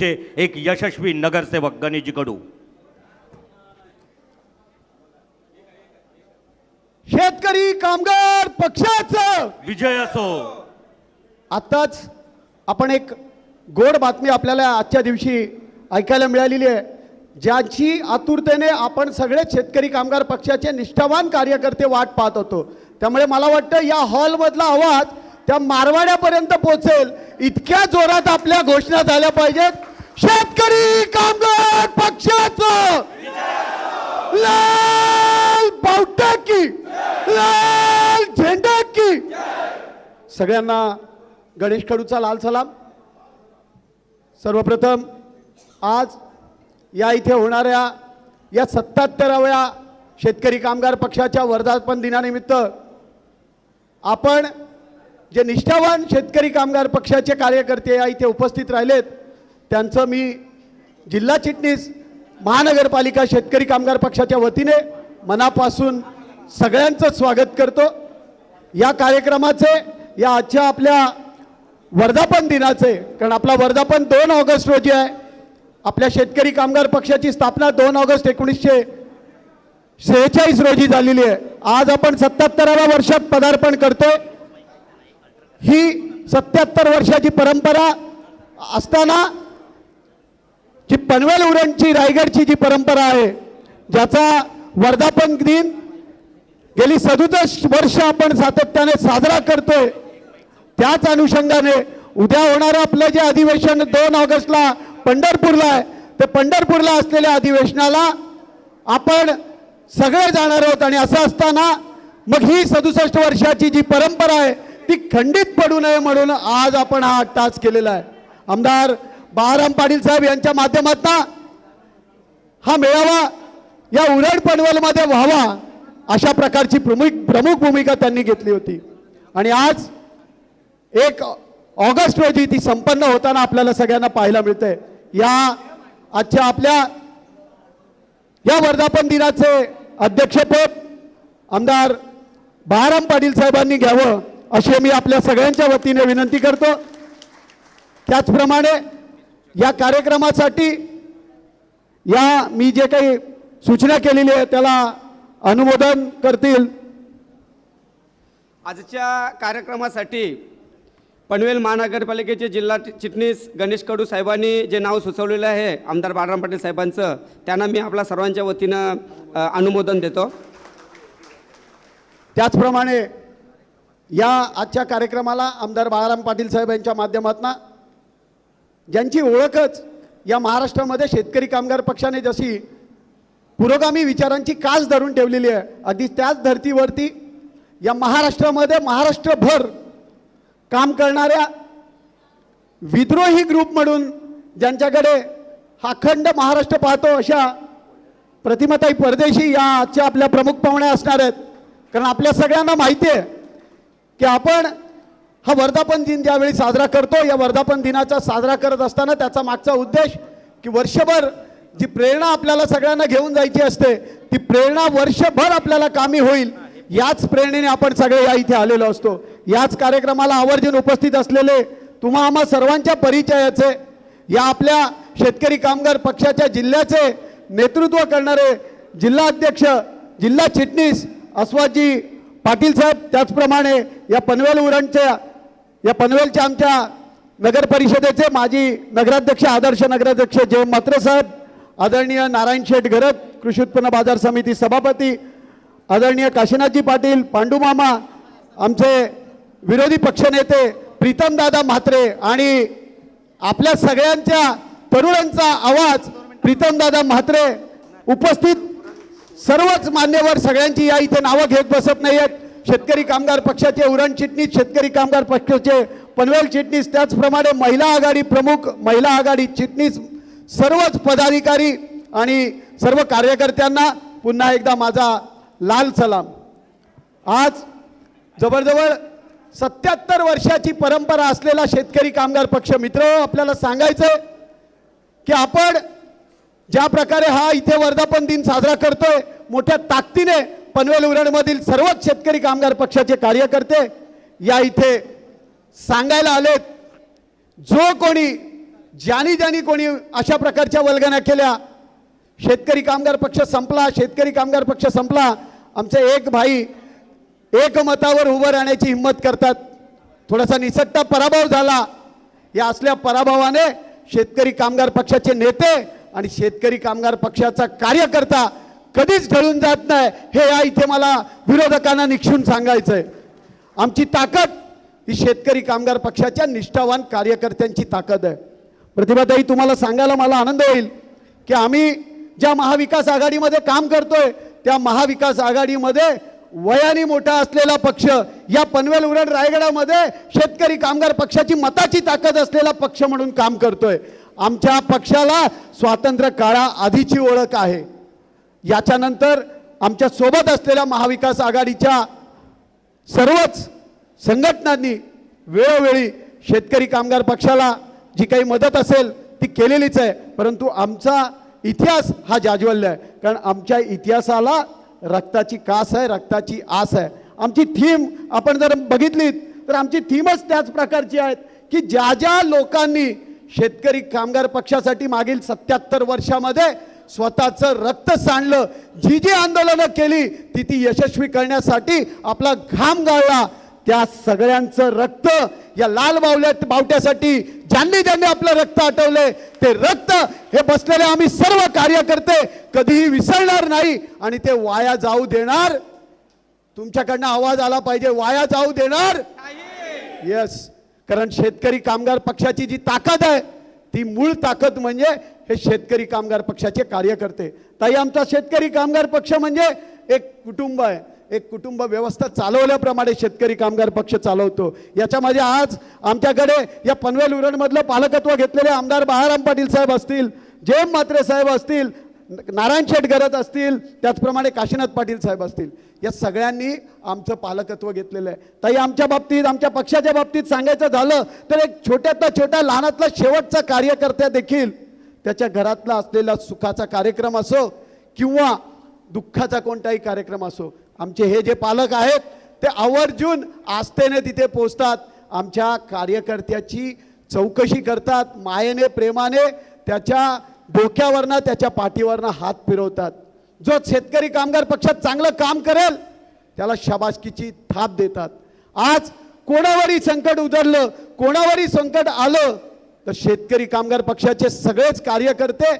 चे एक यशस्वी नगरसेवक गणेशजी कडू शेतकरी कामगार पक्षाचं. विजय असो. आत्ताच आपण एक गोड बातमी आपल्याला आजच्या दिवशी ऐकायला मिळालेली आहे. ज्याची आतुरतेने आपण सगळे शेतकरी कामगार पक्षाचे निष्ठावान कार्यकर्ते वाट पाहत होतो. त्यामुळे मला वाटतं या हॉलमधला आवाज त्या मारवाड्यापर्यंत पोहोचेल. इतक्या जोरात आपल्या घोषणा झाल्या पाहिजेत. शेतकरी कामगार पक्षाचं. लाल बावटा की लाल झेंडा की सगळ्यांना गणेश कडूचा लाल सलाम. सर्वप्रथम आज या इथे होणाऱ्या या सत्याहत्तराव्या शेतकरी कामगार पक्षाच्या वर्धापन दिनानिमित्त आपण जे निष्ठावान शेतकरी कामगार पक्षाचे कार्यकर्ते या इथे उपस्थित राहिलेत त्यांचं मी जिल्हा चिटणीस महानगरपालिका शेतकरी कामगार पक्षाच्या वतीने मनापासून सगळ्यांचं स्वागत करतो. या कार्यक्रमाचे या आजच्या आपल्या वर्धापन दिनाचे कारण आपला वर्धापन दोन ऑगस्ट रोजी आहे. आपल्या शेतकरी कामगार पक्षाची स्थापना दोन ऑगस्ट एकोणीसशे सेहेचाळीस रोजी झालेली आहे. आज आपण सत्याहत्तराव्या वर्षात पदार्पण करतो. ही सत्याहत्तर वर्षाची परंपरा असताना जी पनवेल उरणची रायगडची जी परंपरा आहे ज्याचा वर्धापन दिन गेली सदुसष्ट वर्ष आपण सातत्याने साजरा करतोय त्याच अनुषंगाने उद्या होणारं आपलं जे अधिवेशन दोन ऑगस्टला पंढरपूरला आहे ते पंढरपूरला असलेल्या अधिवेशनाला आपण सगळे जाणार आहोत. आणि असं असताना मग ही सदुसष्ट वर्षाची जी परंपरा आहे ती खंडित पडू नये म्हणून आज आपण हा तास केलेला आहे. आमदार बाळाराम पाटील साहेब यांच्या माध्यमातून हा मेळावा या उरण पनवेलमध्ये व्हावा अशा प्रकारची प्रमुख प्रमुख भूमिका त्यांनी घेतली होती. आणि आज एक ऑगस्ट रोजी ती संपन्न होताना आपल्याला सगळ्यांना पाहायला मिळते या आजच्या आपल्या या वर्धापन दिनाचे अध्यक्षपद आमदार बाळाराम पाटील साहेबांनी घ्यावं अशी मी आपल्या सगळ्यांच्या वतीने विनंती करतो. त्याचप्रमाणे या कार्यक्रमासाठी या मी जे काही सूचना केलेली आहे त्याला अनुमोदन करतील. आजच्या कार्यक्रमासाठी पनवेल महानगरपालिकेचे जिल्हा चिटणीस गणेश कडू साहेबांनी जे नाव सुचवलेलं आहे आमदार बाळराम पाटील साहेबांचं त्यांना मी आपल्या सर्वांच्या वतीनं अनुमोदन देतो. त्याचप्रमाणे या आजच्या कार्यक्रमाला आमदार बाळाराम पाटील साहेब यांच्या माध्यमातून ज्यांची ओळखच या महाराष्ट्रामध्ये शेतकरी कामगार पक्षाने जशी पुरोगामी विचारांची कास धरून ठेवलेली आहे अगदी त्याच धर्तीवरती या महाराष्ट्रामध्ये महाराष्ट्रभर काम करणाऱ्या विद्रोही ग्रुप म्हणून ज्यांच्याकडे हा अखंड महाराष्ट्र पाहतो अशा प्रतिमाताई परदेशी या आजच्या आपल्या प्रमुख पाहुण्या असणार आहेत. कारण आपल्या सगळ्यांना माहिती आहे की आपण हा वर्धापन दिन ज्यावेळी साजरा करतो या वर्धापन दिनाचा साजरा करत असताना त्याचा मागचा उद्देश की वर्षभर जी प्रेरणा आपल्याला सगळ्यांना घेऊन जायची असते ती प्रेरणा वर्षभर आपल्याला कामी होईल याच प्रेरणेने आपण सगळे या इथे आलेलो असतो. याच कार्यक्रमाला आवर्जून उपस्थित असलेले तुम्हा आम्हा सर्वांच्या परिचयाचे या आपल्या शेतकरी कामगार पक्षाच्या जिल्ह्याचे नेतृत्व करणारे जिल्हा अध्यक्ष जिल्हा चिटणीस अस्वाजी पाटील साहेब त्याचप्रमाणे या पनवेल उरणच्या या पनवेलच्या आमच्या नगर परिषदेचे माजी नगराध्यक्ष आदर्श नगराध्यक्ष जय म्हात्रे साहेब आदरणीय नारायण शेठ घरत कृषी उत्पन्न बाजार समिती सभापती आदरणीय काशीनाथजी पाटील पांडुमामा आमचे विरोधी पक्षनेते प्रीतमदादा म्हात्रे आणि आपल्या सगळ्यांच्या तरुणांचा आवाज प्रीतमदादा म्हात्रे उपस्थित सर्वच मान्यवर सगळ्यांची या इथे नावं घेत बसत नाही आहेत शेतकरी कामगार पक्षाचे उरण चिटणीस शेतकरी कामगार पक्षाचे पनवेल चिटणीस त्याचप्रमाणे महिला आघाडी प्रमुख महिला आघाडी चिटणीस सर्वच पदाधिकारी आणि सर्व कार्यकर्त्यांना पुन्हा एकदा माझा लाल सलाम. आज जवळजवळ सत्याहत्तर वर्षाची परंपरा असलेला शेतकरी कामगार पक्ष मित्र आपल्याला सांगायचं की आपण ज्या प्रकारे हा इथे वर्धापन दिन साजरा करतोय मोठ्या ताकदीने पनवेल उरणमधील सर्वच शेतकरी कामगार पक्षाचे कार्यकर्ते या इथे सांगायला आलेत. जो कोणी ज्यानी ज्यानी कोणी अशा प्रकारच्या वल्गना केल्या शेतकरी कामगार पक्ष संपला शेतकरी कामगार पक्ष संपला आमचे एक भाई एकमतावर उभं राहण्याची हिंमत करतात. थोडासा निसट्टा पराभव झाला. या असल्या पराभवाने शेतकरी कामगार पक्षाचे नेते आणि शेतकरी कामगार पक्षाचा कार्यकर्ता कधीच घडून जात नाही. हे या इथे मला विरोधकांना निक्षून सांगायचं आहे आमची ताकद ही शेतकरी कामगार पक्षाच्या निष्ठावान कार्यकर्त्यांची ताकद आहे. प्रतिभाताई तुम्हाला सांगायला मला आनंद होईल की आम्ही ज्या महाविकास आघाडीमध्ये काम करतोय त्या महाविकास आघाडीमध्ये वयाने मोठा असलेला पक्ष या पनवेल उरण रायगडामध्ये शेतकरी कामगार पक्षाची मताची ताकद असलेला पक्ष म्हणून काम करतोय. आमच्या पक्षाला स्वातंत्र्य काळा आधीची ओळख आहे. याच्यानंतर आमच्यासोबत असलेल्या महाविकास आघाडीच्या सर्वच संघटनांनी वेळोवेळी शेतकरी कामगार पक्षाला जी काही मदत असेल ती केलेलीच आहे. परंतु आमचा इतिहास हा जाज्वल्य आहे. कारण आमच्या इतिहासाला रक्ताची कास आहे रक्ताची आस आहे. आमची थीम आपण जर बघितलीत तर आमची थीमच त्याच प्रकारची आहेत की ज्या ज्या लोकांनी शेतकरी कामगार पक्षासाठी मागील सत्याहत्तर वर्षामध्ये स्वतःचं रक्त सांडलं जी जी आंदोलनं केली ती ती यशस्वी करण्यासाठी आपला घाम गाळला. त्या सगळ्यांचं रक्त या लाल बावल्या बावट्यासाठी ज्यांनी ज्यांनी आपलं रक्त आटवले ते रक्त हे बसलेले आम्ही सर्व कार्यकर्ते कधीही विसरणार नाही आणि ते वाया जाऊ देणार. तुमच्याकडनं आवाज आला पाहिजे वाया जाऊ देणार. येस कारण शेतकरी कामगार पक्षाची जी ताकद आहे ती मूळ ताकद म्हणजे हे शेतकरी कामगार पक्षाचे कार्यकर्ते. ताई आमचा शेतकरी कामगार पक्ष म्हणजे एक कुटुंब आहे. एक कुटुंब व्यवस्था चालवल्याप्रमाणे शेतकरी कामगार पक्ष चालवतो. याच्यामध्ये आज आमच्याकडे या पनवेल उरणमधलं पालकत्व घेतलेले आमदार बाळाराम पाटील साहेब असतील जेम मात्रे साहेब असतील नारायण शेठ असतील त्याचप्रमाणे काशीनाथ पाटील साहेब असतील. या सगळ्यांनी आमचं पालकत्व घेतलेलं आहे. ताई आमच्या बाबतीत आमच्या पक्षाच्या बाबतीत सांगायचं झालं तर एक छोट्यातला छोट्या लहानातला शेवटचा कार्यकर्त्या देखील त्याच्या घरातला असलेला सुखाचा कार्यक्रम असो किंवा दुःखाचा कोणताही कार्यक्रम असो आमचे हे जे पालक आहेत ते आवर्जून आस्थेने तिथे पोचतात आमच्या कार्यकर्त्याची चौकशी करतात मायेने प्रेमाने त्याच्या डोक्यावरनं त्याच्या पाठीवरनं हात फिरवतात. जो शेतकरी कामगार पक्षात चांगलं काम करेल त्याला शाबासकीची थाप देतात. आज कोणावरही संकट उतरलं कोणावरही संकट आलं तर शेतकरी कामगार पक्षाचे सगळेच कार्यकर्ते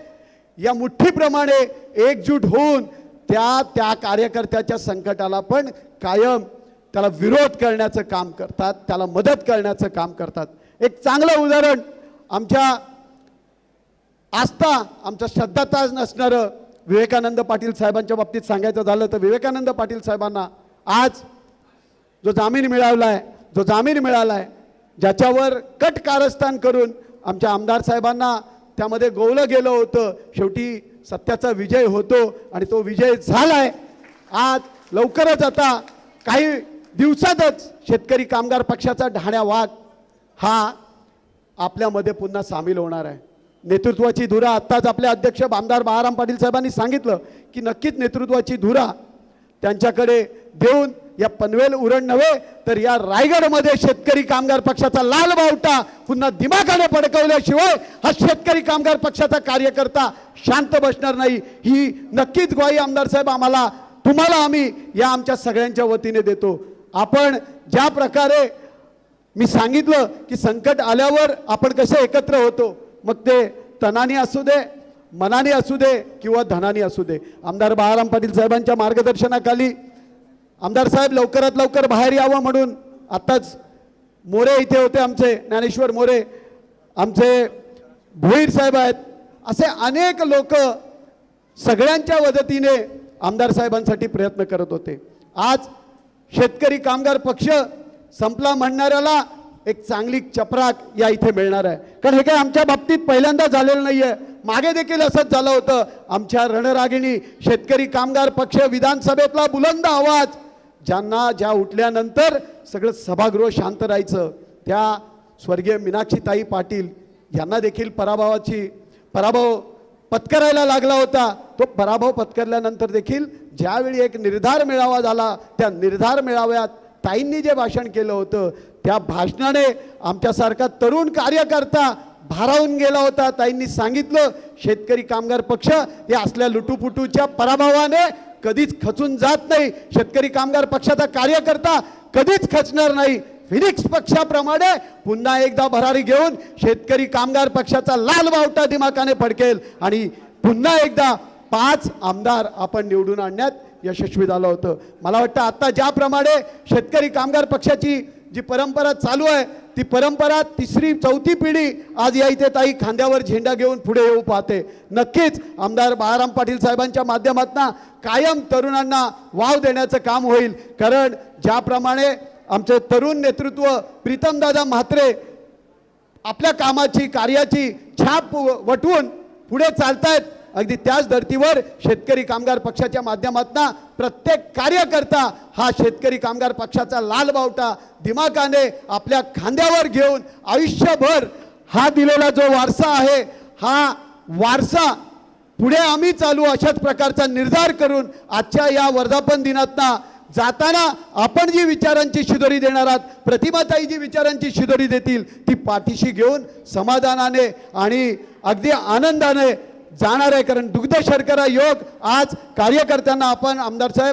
या मुठ्ठीप्रमाणे एकजूट होऊन त्या त्या कार्यकर्त्याच्या संकटाला पण कायम त्याला विरोध करण्याचं काम करतात त्याला मदत करण्याचं काम करतात. एक चांगलं उदाहरण आमच्या आस्था आमच्या श्रद्धाताज नसणारं विवेकानंद पाटील साहेबांच्या बाबतीत सांगायचं झालं तर विवेकानंद पाटील साहेबांना आज जो जामीन मिळाला आहे जो जामीन मिळाला आहे ज्याच्यावर कट कारस्थान करून आमच्या आमदार साहेबांना त्यामध्ये गोवलं गेलं होतं. शेवटी सत्याचा विजय होतो आणि तो विजय झालाय. आज लवकरच आता काही दिवसातच शेतकरी कामगार पक्षाचा ढाण्या वाघ हा आपल्यामध्ये पुन्हा सामील होणार आहे. नेतृत्वाची धुरा आत्ताच आपले अध्यक्ष आमदार बाळाराम पाटील साहेबांनी सांगितलं की नक्कीच नेतृत्वाची धुरा त्यांच्याकडे देऊन या पनवेल उरण नव्हे तर या रायगडमध्ये शेतकरी कामगार पक्षाचा लाल बावटा पुन्हा दिमागाने पडकवल्याशिवाय हा शेतकरी कामगार पक्षाचा कार्यकर्ता शांत बसणार नाही. ही नक्कीच ग्वाही आमदार साहेब आम्हाला तुम्हाला आम्ही या आमच्या सगळ्यांच्या वतीने देतो. आपण ज्या प्रकारे मी सांगितलं की संकट आल्यावर आपण कसे एकत्र होतो मग ते तनाने असू दे मनाने असू दे किंवा धनाने असू दे. आमदार बाळाराम पाटील साहेबांच्या मार्गदर्शनाखाली आमदार साहेब लवकरात लवकर बाहेर यावं म्हणून आत्ताच मोरे इथे होते आमचे ज्ञानेश्वर मोरे आमचे भोईर साहेब आहेत. असे अनेक लोक सगळ्यांच्या मदतीने आमदार साहेबांसाठी प्रयत्न करत होते. आज शेतकरी कामगार पक्ष संपला म्हणणाऱ्याला एक चांगली चपराक या इथे मिळणार आहे. कारण हे काय आमच्या बाबतीत पहिल्यांदा झालेलं नाही आहे मागे देखील असंच झालं होतं. आमच्या रणरागिणी शेतकरी कामगार पक्ष विधानसभेतला बुलंद आवाज. ज्यांना ज्या उठल्यानंतर सगळं सभागृह शांत राहायचं त्या स्वर्गीय मीनाक्षीताई पाटील यांना देखील पराभवाची पराभव पत्करायला लागला होता. तो पराभव पत्करल्यानंतर देखील ज्यावेळी एक निर्धार मेळावा झाला त्या निर्धार मेळाव्यात ताईंनी जे भाषण केलं होतं त्या भाषणाने आमच्यासारखा तरुण कार्यकर्ता भारावून गेला होता. ताईंनी सांगितलं शेतकरी कामगार पक्ष हे असल्या लुटूपुटूच्या पराभवाने कधीच खचून जात नाही. शेतकरी कामगार पक्षाचा कार्यकर्ता कधीच खचणार नाही. फिनिक्स पक्षाप्रमाणे पुन्हा एकदा भरारी घेऊन शेतकरी कामगार पक्षाचा लाल बावटा दिमाखाने फडकेल आणि पुन्हा एकदा पाच आमदार आपण निवडून आणण्यात यशस्वी झालं होतं. मला वाटतं आत्ता ज्याप्रमाणे शेतकरी कामगार पक्षाची जी परंपरा चालू आहे ती परंपरा तिसरी चौथी पिढी आज या इथे ताई खांद्यावर झेंडा घेऊन पुढे येऊ पाहते. नक्कीच आमदार बाळाराम पाटील साहेबांच्या माध्यमातून कायम तरुणांना वाव देण्याचं काम होईल. कारण ज्याप्रमाणे आमचे तरुण नेतृत्व प्रीतमदादा म्हात्रे आपल्या कामाची कार्याची छाप वटवून पुढे चालतायत अगदी त्याच धर्तीवर शेतकरी कामगार पक्षाच्या माध्यमातून प्रत्येक कार्यकर्ता हा शेतकरी कामगार पक्षाचा लाल बावटा दिमाकाने आपल्या खांद्यावर घेऊन आयुष्यभर हा दिलेला जो वारसा आहे हा वारसा पुढे आम्ही चालू अशाच प्रकारचा निर्धार करून आजच्या या वर्धापन दिनातना जाताना आपण जी विचारांची शिदोरी देणार आहात प्रतिभाताई जी विचारांची शिदोरी देतील ती पाठीशी घेऊन समाधानाने आणि अगदी आनंदाने जाणार आहे. कारण दुग्ध शर्करा योग आज कार्यकर्त्यांना आपण आमदार साहेब